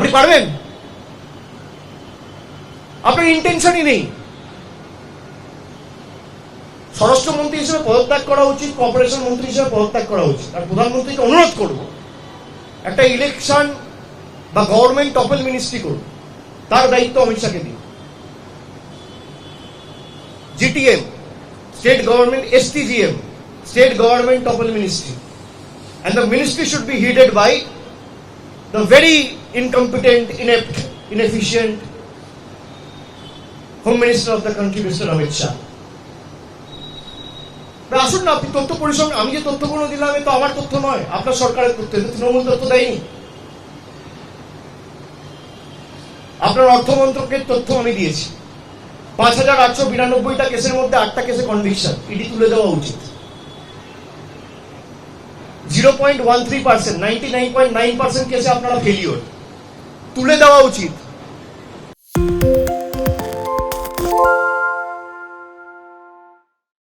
আপনি পারবেন? আপনার ইন্টেনশনই নেই। স্বরাষ্ট্রমন্ত্রী হিসেবে পদত্যাগ করা উচিত কর্পোরেশন মন্ত্রী হিসেবে পদত্যাগ করা উচিত। আর প্রধানমন্ত্রীকে অনুরোধ করব, একটা ইলেকশন বা গভর্নমেন্ট টপেল মিনিস্ট্রি করুন। তার দায়িত্ব অমিত শাহকে দিন GTM state government STGM state government topple ministry and the ministry should be headed by the very incompetent, inept, inefficient Home Minister of the country, Mr. Amit Shah. আসুন না আপনি তথ্য পরিসংখ্যান আমি যে তথ্যগুলো দিলাম তো আমার তথ্য নয় আপনার সরকারের তথ্য তৃণমূল তথ্য দেয়নি আপনার অর্থমন্ত্রকের তথ্য আমি দিয়েছি পাঁচ হাজার আটশো বিরানব্বইটা কেসের মধ্যে আটটা কেসে কনভিকশন ইডি তুলে দেওয়া উচিত zero point one three percent ninety nine point nine percent কেসে আপনারা ফেলিওর তুলে দেওয়া উচিত।